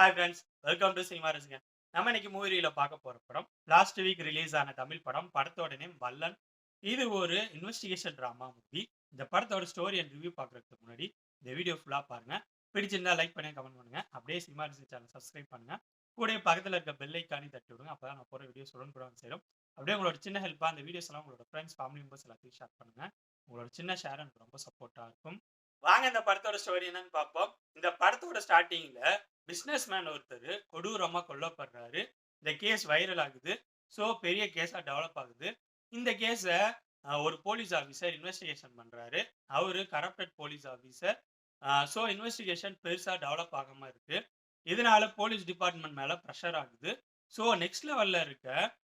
Hi friends welcome to cinema ரசிங்க நம்ம இன்னைக்கு மூவியில் பார்க்க போகிற படம் லாஸ்ட் வீக் ரிலீஸ் ஆன தமிழ் படம் படத்தோட நேம் வல்லன் இது ஒரு இன்வெஸ்டிகேஷன் ட்ராமா மூவி இந்த படத்தோட ஸ்டோரி அண்ட் ரிவ்யூ பார்க்குறதுக்கு முன்னாடி இந்த வீடியோ ஃபுல்லாக பாருங்க. பிடிச்சிருந்தா லைக் பண்ணி கமெண்ட் பண்ணுங்க. அப்படியே சினிமா ரசிகன் சேனல் சப்ஸ்கிரைப் பண்ணுங்க. கூட பக்கத்தில் இருக்க பெல் ஐக்கானி தட்டி விடுங்க. அப்போ தான் நான் போகிற வீடியோ சொல்லணும் கூட வந்து சேரும். அப்படியே உங்களோட சின்ன ஹெல்ப்பாக அந்த வீடியோஸ் எல்லாம் உங்களோட ஃப்ரெண்ட்ஸ் ஃபேமிலி மெம்பர்ஸ் எல்லாத்தையும் ஷேர் பண்ணுங்க. உங்களோட சின்ன ஷேர் எனக்கு ரொம்ப சப்போர்ட்டாக இருக்கும். வாங்க இந்த படத்தோட ஸ்டோரி என்னன்னு பார்ப்போம். இந்த படத்தோட ஸ்டார்டிங்கில் பிஸ்னஸ் மேன் ஒருத்தர் கொடூரமாக கொல்லப்படுறாரு. இந்த கேஸ் வைரல் ஆகுது. ஸோ பெரிய கேஸாக டெவலப் ஆகுது. இந்த கேஸை ஒரு போலீஸ் ஆஃபீஸர் இன்வெஸ்டிகேஷன் பண்ணுறாரு அவரு corrupted police officer so investigation பெருசாக டெவலப் ஆகாமல் இருக்குது இதனால போலீஸ் டிபார்ட்மெண்ட் மேலே ப்ரெஷர் ஆகுது. ஸோ நெக்ஸ்ட் லெவலில் இருக்க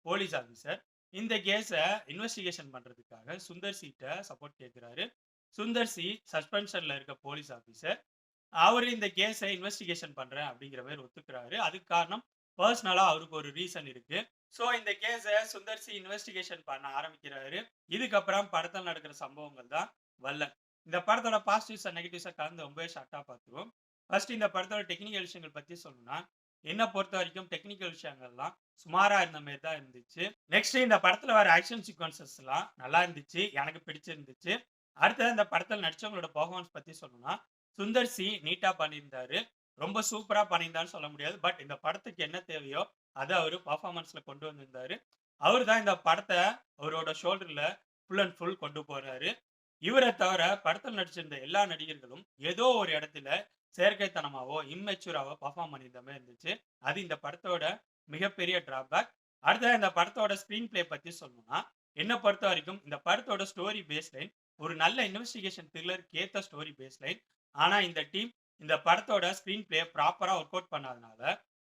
போலீஸ் ஆஃபீஸர் இந்த கேஸை இன்வெஸ்டிகேஷன் பண்ணுறதுக்காக சுந்தர் சீட்டை சப்போர்ட் கேட்குறாரு சுந்தர் சி சஸ்பென்ஷனில் இருக்க போலீஸ் ஆஃபீஸர் அவர் இந்த கேஸை இன்வெஸ்டிகேஷன் பண்றேன் அப்படிங்கிற மாதிரி ஒத்துக்கிறாரு. அதுக்கு காரணம் பர்சனலா அவருக்கு ஒரு ரீசன் இருக்கு. ஸோ இந்த கேஸை சுந்தர் சி இன்வெஸ்டிகேஷன் பண்ண ஆரம்பிக்கிறாரு. இதுக்கப்புறம் படத்தில் நடக்கிற சம்பவங்கள் தான் வல்லன் இந்த படத்தோட பாசிட்டிவ்ஸ் அண்ட் நெகட்டிவ்ஸை கலந்து ரொம்பவே ஷார்ட்டாக பார்த்துருவோம். ஃபர்ஸ்ட் இந்த படத்தோட டெக்னிக்கல் விஷயங்கள் பற்றி சொல்லணும்னா என்ன பொறுத்த வரைக்கும் டெக்னிக்கல் விஷயங்கள்லாம் சுமாரா இருந்த மாதிரி தான் இருந்துச்சு. நெக்ஸ்ட் இந்த படத்துல வர ஆக்ஷன் சீக்வன்சஸ்லாம் நல்லா இருந்துச்சு. எனக்கு பிடிச்சிருந்துச்சு. அடுத்தது இந்த படத்தில் நடிச்சவங்களோட பர்ஃபார்மன்ஸ் பத்தி சொல்லணும்னா சுந்தர் சி நீட்டா பண்ணியிருந்தாரு. ரொம்ப சூப்பரா பண்ணியிருந்தான்னு சொல்ல முடியாது. பட் இந்த படத்துக்கு என்ன தேவையோ அதை அவரு பர்ஃபார்மன்ஸ்ல கொண்டு வந்திருந்தாரு. அவர் தான் இந்த படத்தை அவரோட ஷோல்டர்ல ஃபுல் அண்ட் ஃபுல் கொண்டு போறாரு. இவரை தவிர படத்தில் நடிச்சிருந்த எல்லா நடிகர்களும் ஏதோ ஒரு இடத்துல செயற்கைத்தனமாவோ இம்மெச்சூராவோ பர்ஃபார்ம் பண்ணியிருந்த மாதிரி இருந்துச்சு. அது இந்த படத்தோட மிகப்பெரிய டிராபேக் அடுத்தது இந்த படத்தோட ஸ்க்ரீன் பிளே பத்தி சொல்லணும்னா என்ன பொறுத்த வரைக்கும் இந்த படத்தோட ஸ்டோரி பேஸ் லைன் ஒரு நல்ல இன்வெஸ்டிகேஷன் த்ரில்லருக்கு ஏற்ற ஸ்டோரி பேஸ் ஆனால் இந்த டீம் இந்த படத்தோட ஸ்க்ரீன் பிளே ப்ராப்பராக ஒர்க் அவுட் பண்ணாதனால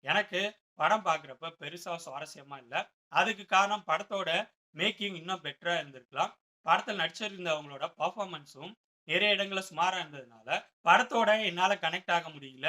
எனக்கு படம் பார்க்குறப்ப பெருசாக சுவாரஸ்யமாக இல்லை. அதுக்கு காரணம் படத்தோட மேக்கிங் இன்னும் பெட்டராக இருந்திருக்கலாம். படத்தில் நடிச்சிருந்தவங்களோட பர்ஃபார்மன்ஸும் நிறைய இடங்களில் சுமாராக இருந்ததுனால படத்தோட என்னால் கனெக்ட் ஆக முடியல.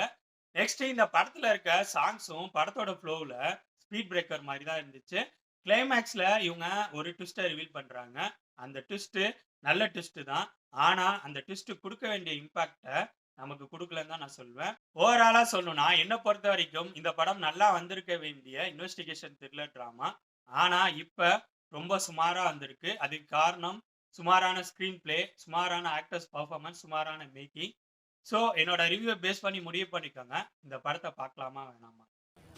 நெக்ஸ்ட் இந்த படத்தில் இருக்க சாங்ஸும் படத்தோட ஃப்ளோவில் ஸ்பீட் பிரேக்கர் மாதிரி தான் இருந்துச்சு. கிளைமேக்ஸில் இவங்க ஒரு ட்விஸ்ட்டை ரிவீல் பண்ணுறாங்க அந்த ட்விஸ்ட்டு நல்ல ட்விஸ்ட்டு தான். ஆனால் அந்த ட்விஸ்ட்டு கொடுக்க வேண்டிய இம்பாக்டை நமக்கு கொடுக்கலன்னு தான் நான் சொல்வேன் ஓவராலாக சொல்லணும்னா என்னை பொறுத்த வரைக்கும் இந்த படம் நல்லா வந்திருக்க வேண்டிய இன்வெஸ்டிகேஷன் த்ரில்லர் ட்ராமா ஆனால் இப்போ ரொம்ப சுமாராக வந்திருக்கு. அதுக்கு காரணம் சுமாரான ஸ்க்ரீன் பிளே சுமாரான ஆக்டர்ஸ் பர்ஃபார்மன்ஸ் சுமாரான மேக்கிங் ஸோ என்னோட ரிவ்யூவை பேஸ் பண்ணி முடிவு பண்ணிக்கோங்க. இந்த படத்தை பார்க்கலாமா வேணாமா?